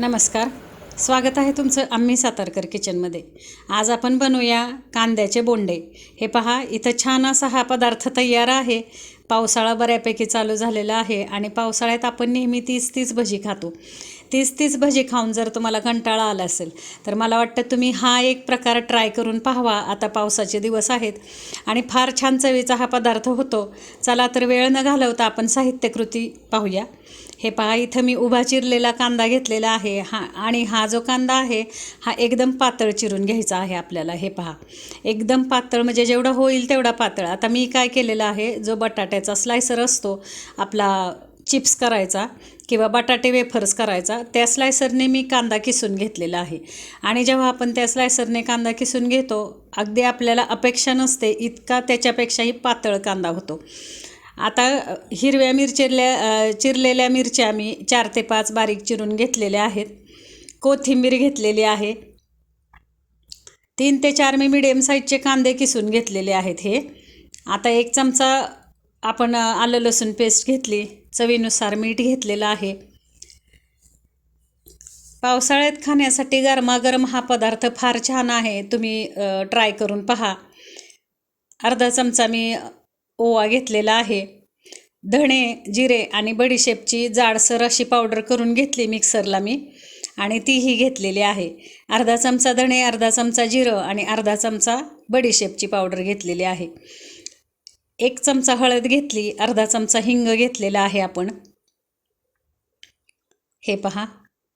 नमस्कार. स्वागत आहे तुमचं आम्ही सातारकर किचनमध्ये. आज आपण बनवूया कांद्याचे बोंडे. हे पहा इथं छान असा हा पदार्थ तयार आहे. पावसाळा बऱ्यापैकी चालू झालेला आहे आणि पावसाळ्यात आपण नेहमी तीच तीच भजी खातो. तीस तीच भजी खाऊन जर तुम्हाला कंटाळा आला असेल तर मला वाटतं तुम्ही हा एक प्रकार ट्राय करून पाहावा. आता पावसाचे दिवस आहेत आणि फार छान चवीचा हा पदार्थ होतो. चला तर वेळ न घालवता आपण साहित्यकृती पाहूया. हे पहा इथं मी उभा चिरलेला कांदा घेतलेला आहे. हा आणि हा जो कांदा आहे हा एकदम पातळ चिरून घ्यायचा आहे आपल्याला. हे पहा एकदम पातळ म्हणजे जेवढं होईल तेवढा पातळ. आता मी काय केलेलं आहे जो बटाट्याचा स्लायसर असतो आपला चिप्स करायचा किंवा बटाटे वेफर्स करायचा त्या स्लायसरने मी कांदा किसून घेतलेला आहे. आणि जेव्हा आपण त्या स्लायसरने कांदा किसून घेतो अगदी आपल्याला अपेक्षा नसते इतका त्याच्यापेक्षाही पातळ कांदा होतो. आता हिरव्या मिरचिरल्या चिरलेल्या मिरच्या मी चार ते पाच बारीक चिरून घेतलेल्या आहेत. कोथिंबीर घेतलेली आहे. तीन ते चार मी मिडियम साईजचे कांदे किसून घेतलेले आहेत हे. आता एक चमचा आपण आलं लसूण पेस्ट घेतली. चवीनुसार मीठ घेतलेलं आहे. पावसाळ्यात खाण्यासाठी गरमागरम हा पदार्थ फार छान आहे. तुम्ही ट्राय करून पहा. अर्धा चमचा मी ओवा घेतलेला आहे. धणे जिरे आणि बडीशेपची जाडसर अशी पावडर करून घेतली मिक्सरला मी आणि तीही घेतलेली आहे. अर्धा चमचा धणे अर्धा चमचा जिरं आणि अर्धा चमचा बडीशेपची पावडर घेतलेली आहे. एक चमचा हळद घेतली अर्धा चमचा हिंग घेतलेला आहे आपण. हे पहा.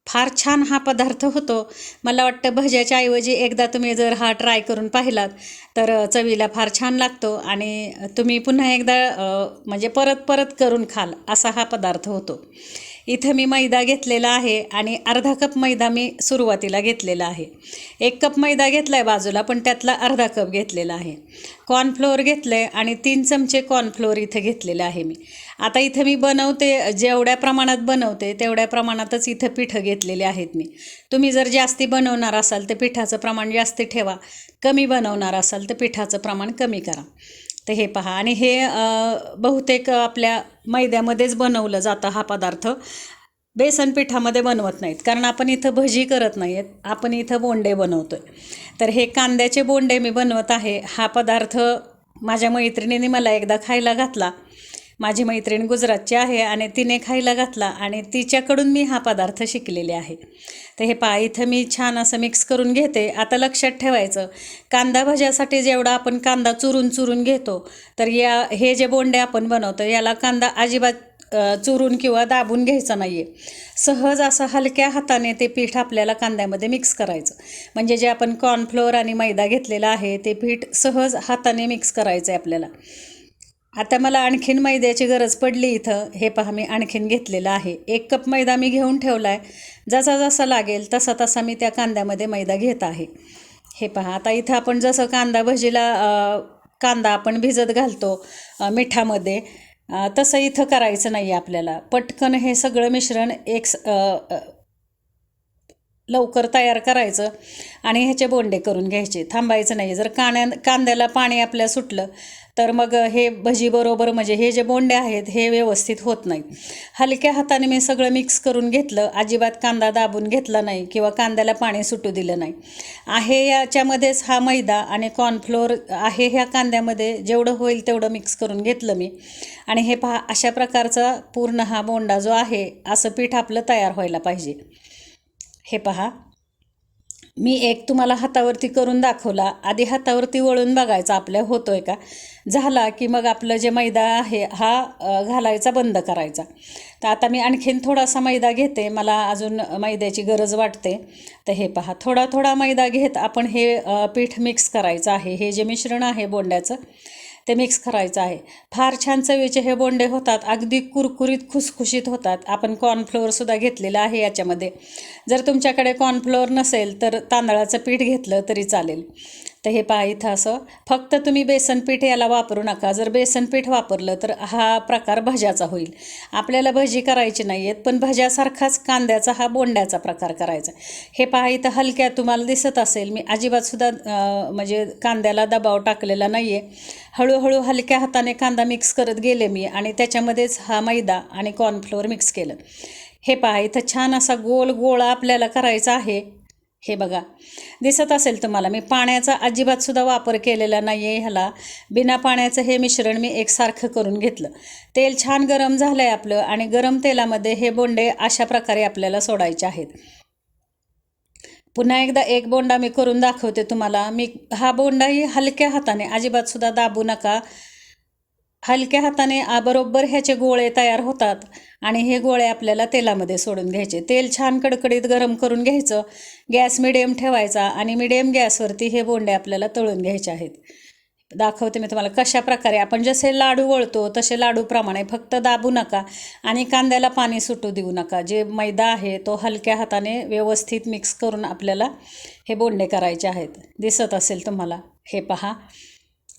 फार छान हा पदार्थ होतो. मला वाटतं भज्याच्या ऐवजी एकदा तुम्ही जर हा ट्राय करून पाहिलात तर चवीला फार छान लागतो आणि तुम्ही पुन्हा एकदा म्हणजे परत परत करून खाल असा हा पदार्थ होतो. इथं मी मैदा घेतलेला आहे आणि अर्धा कप मैदा मी सुरुवातीला घेतलेला आहे. एक कप मैदा घेतला आहे बाजूला पण त्यातला अर्धा कप घेतलेला आहे. कॉर्नफ्लोअर घेतलं आहे आणि तीन चमचे कॉर्नफ्लोअर इथं घेतलेलं आहे मी. आता इथं मी बनवते जेवढ्या प्रमाणात बनवते तेवढ्या प्रमाणातच इथं पिठं घेतलेले आहेत मी. तुम्ही जर जास्ती बनवणार असाल तर पिठाचं प्रमाण जास्ती ठेवा. कमी बनवणार असाल तर पिठाचं प्रमाण कमी करा. तर हे पहा. आणि हे बहुतेक आपल्या मैद्यामध्येच बनवलं जातं हा पदार्थ. बेसन पिठामध्ये बनवत नाहीत. कारण आपण इथं भजी करत नाही आहेत आपण इथं बोंडे बनवतो आहे तर हे कांद्याचे बोंडे मी बनवत आहे. हा पदार्थ माझ्या मैत्रिणीने मला एकदा खायला घातला. माझी मैत्रीण गुजरातची आहे आणि तिने खायला घातला आणि तिच्याकडून मी हा पदार्थ शिकलेले आहे. तर हे पाय इथं मी छान असं मिक्स करून घेते. आता लक्षात ठेवायचं कांदा भज्यासाठी जेवढा आपण कांदा चुरून चुरून घेतो तर या हे जे बोंडे आपण बनवतो याला कांदा अजिबात चुरून किंवा दाबून घ्यायचं नाही आहे सहज असं हलक्या हाताने ते पीठ आपल्याला कांद्यामध्ये मिक्स करायचं. म्हणजे जे आपण कॉर्नफ्लोअर आणि मैदा घेतलेला आहे ते पीठ सहज हाताने मिक्स करायचं आहे आपल्याला. आता मला आणखीन मैद्याची गरज पडली इथं. हे पहा मी आणखीन घेतलेलं आहे. एक कप मैदा मी घेऊन ठेवला आहे जसा जसा लागेल तसा तसा मी त्या कांद्यामध्ये मैदा घेत आहे. हे पहा आता इथं आपण जसं कांदा भजीला कांदा आपण भिजत घालतो मिठामध्ये तसं इथं करायचं नाही आहे आपल्याला. पटकन हे सगळं मिश्रण एक स- लवकर तयार करायचं आणि ह्याचे बोंडे करून घ्यायचे. थांबायचं नाही. जर काण्या कांद्याला पाणी आपल्या सुटलं तर मग हे भजीबरोबर म्हणजे हे जे बोंडे आहेत हे व्यवस्थित होत नाहीत हलक्या हाताने मी सगळं मिक्स करून घेतलं. अजिबात कांदा दाबून घेतला नाही किंवा कांद्याला पाणी सुटू दिलं नाही. आहे याच्यामध्येच हा मैदा आणि कॉर्नफ्लोअर आहे ह्या कांद्यामध्ये. जेवढं होईल तेवढं मिक्स करून घेतलं मी. आणि हे पहा अशा प्रकारचा पूर्ण हा बोंडा जो आहे असं पीठ आपलं तयार व्हायला पाहिजे. हे पहा. मी एक तुम्हाला हातावरती करून दाखवला. आधी हातावरती वळून बघायचा आपल्या होतोय का? झाला की मग आपलं जे मैदा आहे हा घालायचा बंद करायचा. तर आता मी आणखीन थोडासा मैदा घेते. मला अजून मैद्याची गरज वाटते. तर हे पहा. थोडा थोडा मैदा घेत आपण हे पीठ मिक्स करायचं आहे. हे जे मिश्रण आहे बोंड्याचं ते मिक्स करायचं आहे. फार छान चवीचे हे बोंडे होतात अगदी कुरकुरीत खुसखुशीत होतात. आपण कॉर्नफ्लोअरसुद्धा घेतलेलं आहे याच्यामध्ये. जर तुमच्याकडे कॉर्नफ्लोअर नसेल तर तांदळाचं पीठ घेतलं तरी चालेल. तर हे पहा इथं असं फक्त तुम्ही बेसन पीठ याला वापरू नका. जर बेसनपीठ वापरलं तर हा प्रकार भज्याचा होईल. आपल्याला भजी करायची नाही आहेत पण भज्यासारखाच कांद्याचा हा बोंड्याचा प्रकार करायचा हे पहा इथं हलक्या तुम्हाला दिसत असेल मी अजिबातसुद्धा म्हणजे कांद्याला दबाव टाकलेला नाही आहे हळूहळू हलक्या हाताने कांदा मिक्स करत गेले मी आणि त्याच्यामध्येच हा मैदा आणि कॉर्नफ्लोअर मिक्स केलं. हे पहा इथं छान असा गोल गोळा आपल्याला करायचा आहे. हे बघा. दिसत असेल तुम्हाला मी पाण्याचा अजिबातसुद्धा वापर केलेला नाही आहे ह्याला. बिना पाण्याचं हे मिश्रण मी एकसारखं करून घेतलं. तेल छान गरम झालं आहे आपलं आणि गरम तेलामध्ये हे बोंडे अशा प्रकारे आपल्याला सोडायचे आहेत. पुन्हा एकदा एक बोंडा मी करून दाखवते तुम्हाला. मी हा बोंडाही हलक्या हाताने अजिबातसुद्धा दाबू नका. हलक्या हाताने आबरोबर ह्याचे गोळे तयार होतात आणि हे गोळे आपल्याला तेलामध्ये सोडून घ्यायचे. तेल छान कडकडीत गरम करून घ्यायचं. गॅस मिडियम ठेवायचा आणि मिडियम गॅसवरती हे बोंडे आपल्याला तळून घ्यायचे आहेत. दाखवते मी तुम्हाला कशा प्रकारे. आपण जसे लाडू वळतो तसे लाडूप्रमाणे फक्त दाबू नका आणि कांद्याला पाणी सुटू देऊ नका. जे मैदा आहे तो हलक्या हाताने व्यवस्थित मिक्स करून आपल्याला हे बोंडे करायचे आहेत. दिसत असेल तुम्हाला? हे पहा.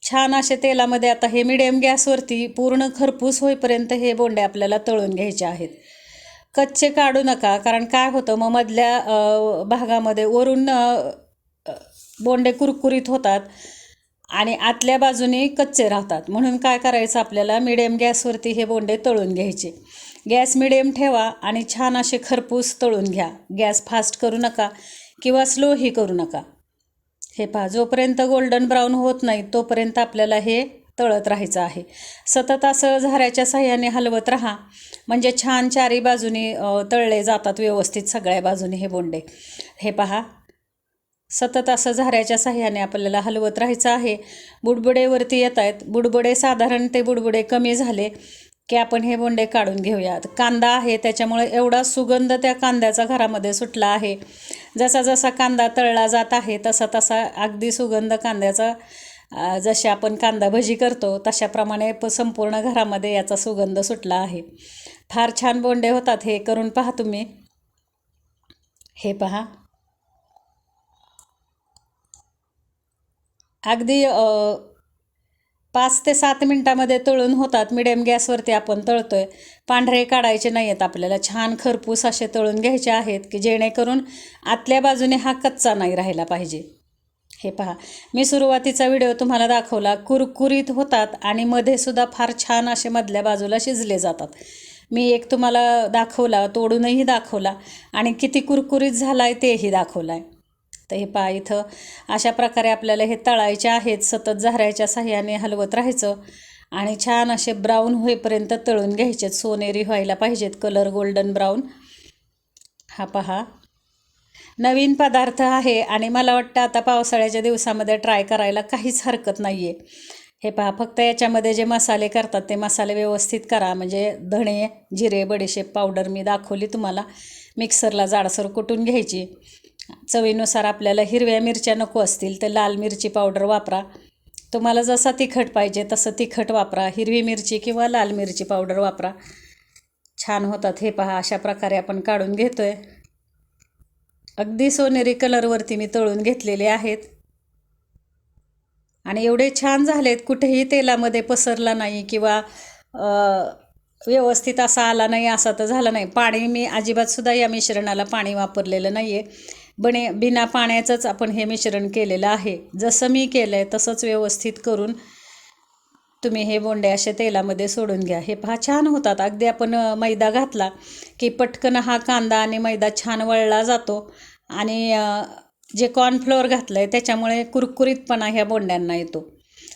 छान असे तेलामध्ये आता हे मिडियम गॅसवरती पूर्ण खरपूस होईपर्यंत हे बोंडे आपल्याला तळून घ्यायचे आहेत. कच्चे काढू नका कारण काय होतं मग मधल्या भागामध्ये वरून बोंडे कुरकुरीत होतात आणि आतल्या बाजूने कच्चे राहतात. म्हणून काय करायचं आपल्याला मिडियम गॅसवरती हे बोंडे तळून घ्यायचे. गॅस मिडियम ठेवा आणि छान असे खरपूस तळून घ्या. गॅस फास्ट करू नका किंवा स्लोही करू नका. हे पहा जोपर्यंत गोल्डन ब्राऊन होत नाही तोपर्यंत आपल्याला हे तळत राहायचं आहे. सतत असं झाऱ्याच्या साह्याने हलवत राहा. म्हणजे छान चारी बाजूनी तळले जातात व्यवस्थित सगळ्या बाजूने हे बोंडे. हे पहा सतत असं झाऱ्याच्या साह्याने आपल्याला हलवत राहायचं आहे. बुडबुडेवरती येत आहेत बुडबुडे साधारण ते बुडबुडे कमी झाले. की आपण हे बोंडे काढून घेऊयात. कांदा आहे त्याच्यामुळे एवढा सुगंध त्या कांद्याचा घरामध्ये सुटला आहे. जसा जसा कांदा तळला जात आहे तसा तसा अगदी सुगंध कांद्याचा जसे आपण कांदा भजी करतो तशाप्रमाणे प संपूर्ण घरामध्ये याचा सुगंध सुटला आहे. फार छान बोंडे होतात हे करून पहा तुम्ही. हे पहा. अगदी पाच ते सात मिनटामध्ये तळून होतात. मिडियम गॅसवरती आपण तळतोय. पांढरे काढायचे नाही आहेत आपल्याला. छान खरपूस असे तळून घ्यायचे आहेत की जेणेकरून आतल्या बाजूने हा कच्चा नाही राहिला पाहिजे. हे पहा. मी सुरुवातीचा व्हिडिओ तुम्हाला दाखवला. कुरकुरीत होतात आणि मध्ये सुद्धा फार छान असे मधल्या बाजूला शिजले जातात. मी एक तुम्हाला दाखवला तोडूनही दाखवला आणि किती कुरकुरीत झाला आहे तेही दाखवलं आहे तर हे पहा इथं. अशा प्रकारे आपल्याला हे तळायचे आहेत सतत झाऱ्याच्या साह्याने हलवत राहायचं. आणि छान असे ब्राऊन होईपर्यंत तळून घ्यायचेत. सोनेरी व्हायला पाहिजेत कलर गोल्डन ब्राऊन. हा पहा. नवीन पदार्थ आहे आणि मला वाटतं आता पावसाळ्याच्या दिवसामध्ये ट्राय करायला काहीच हरकत नाही आहे हे पहा फक्त याच्यामध्ये जे मसाले करतात ते मसाले व्यवस्थित करा. म्हणजे धणे जिरे बडीशेप पावडर मी दाखवली तुम्हाला. मिक्सरला जाडसर कुटून घ्यायची. चवीनुसार आपल्याला हिरव्या मिरच्या नको असतील तर लाल मिरची पावडर वापरा. तुम्हाला जसा तिखट पाहिजे तसं तिखट वापरा. हिरवी मिरची किंवा लाल मिरची पावडर वापरा. छान होतात हे पहा अशा प्रकारे आपण काढून घेतो आहे अगदी सोनेरी कलरवरती मी तळून घेतलेले आहेत. आणि एवढे छान झालेत कुठेही तेलामध्ये पसरला नाही किंवा व्यवस्थित असा आला नाही असा तर झाला नाही. पाणी मी अजिबातसुद्धा या मिश्रणाला पाणी वापरलेलं नाही आहे बने बिना पाण्याचंच आपण हे मिश्रण केलेलं आहे. जसं मी केलं आहे तसंच व्यवस्थित करून तुम्ही हे बोंडे असे तेलामध्ये सोडून घ्या. हे पहा छान होतात. अगदी आपण मैदा घातला की पटकन हा कांदा आणि मैदा छान वळला जातो आणि जे कॉर्नफ्लोअर घातलं आहे त्याच्यामुळे कुरकुरीतपणा ह्या बोंड्यांना येतो.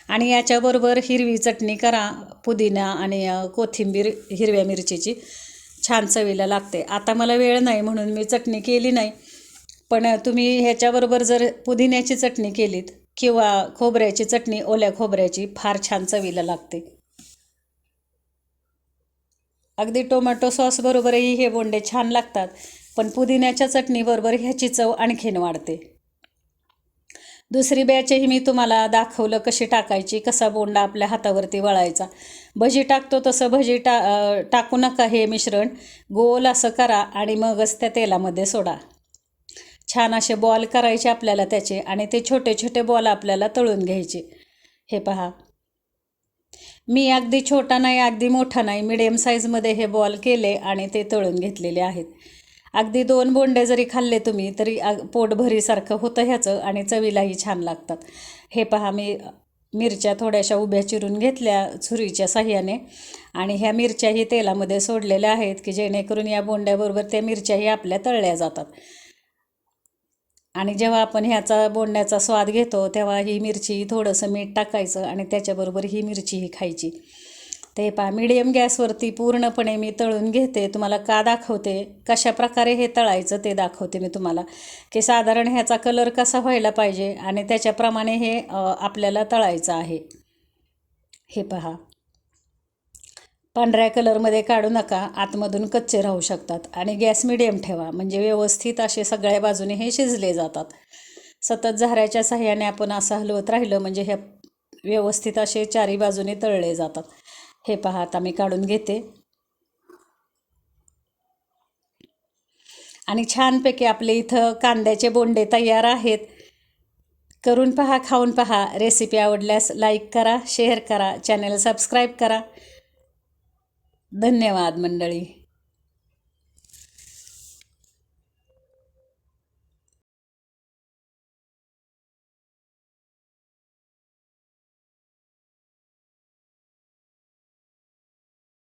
आणि याच्याबरोबर हिरवी चटणी करा पुदिना आणि कोथिंबीर हिरव्या मिरचीची छान चवीला लागते. आता मला वेळ नाही म्हणून मी चटणी केली नाही. पण तुम्ही ह्याच्याबरोबर जर पुदिन्याची चटणी केलीत किंवा खोबऱ्याची चटणी ओल्या खोबऱ्याची फार छान चवीला लागते. अगदी टोमॅटो सॉसबरोबरही हे बोंडे छान लागतात पण पुदिन्याच्या चटणीबरोबर ह्याची चव आणखीन वाढते. दुसरी बॅचही मी तुम्हाला दाखवलं कशी टाकायची कसा बोंडा आपल्या हातावरती वळायचा. भजी टाकतो तसं भजी टा टाकू नका हे मिश्रण गोल असं करा आणि मगच त्या तेलामध्ये सोडा. छान असे बॉल करायचे आपल्याला त्याचे आणि ते छोटे छोटे बॉल आपल्याला तळून घ्यायचे. हे पहा. मी अगदी छोटा नाही अगदी मोठा नाही मिडियम साईजमध्ये हे बॉल केले आणि ते तळून घेतलेले आहेत. अगदी दोन बोंडे जरी खाल्ले तुम्ही तरी अग- पोट भरीसारखं होतं ह्याचं आणि चवीलाही छान लागतात. हे पहा मी मिरच्या थोड्याशा उभ्या चिरून घेतल्या छुरीच्या साह्याने आणि ह्या मिरच्याही तेलामध्ये सोडलेल्या आहेत की जेणेकरून या बोंड्याबरोबर त्या मिरच्याही आपल्या तळल्या जातात. आणि जेव्हा आपण ह्याचा बोंडण्याचा स्वाद घेतो तेव्हा ही मिरची थोडंसं मीठ टाकायचं आणि त्याच्याबरोबर ही मिरची ही खायची. ते पा मिडियम गॅसवरती पूर्णपणे मी तळून घेते. तुम्हाला का दाखवते? कशा प्रकारे हे तळायचं ते दाखवते मी तुम्हाला. की साधारण ह्याचा कलर कसा व्हायला पाहिजे आणि त्याच्याप्रमाणे हे आपल्याला तळायचं आहे. हे पहा. पांढऱ्या कलरमध्ये काढू नका आतमधून कच्चे राहू शकतात. आणि गॅस मिडियम ठेवा म्हणजे व्यवस्थित असे सगळ्या बाजूने हे शिजले जातात. सतत झाऱ्याच्या साह्याने आपण असं हलवत राहिलं म्हणजे हे व्यवस्थित असे चारी बाजूने तळले जातात. हे पहा आता मी काढून घेते. आणि छानपैकी आपले इथं कांद्याचे बोंडे तयार आहेत. करून पहा खाऊन पहा. रेसिपी आवडल्यास लाईक करा शेअर करा चॅनल सबस्क्राईब करा. धन्यवाद मंडळी.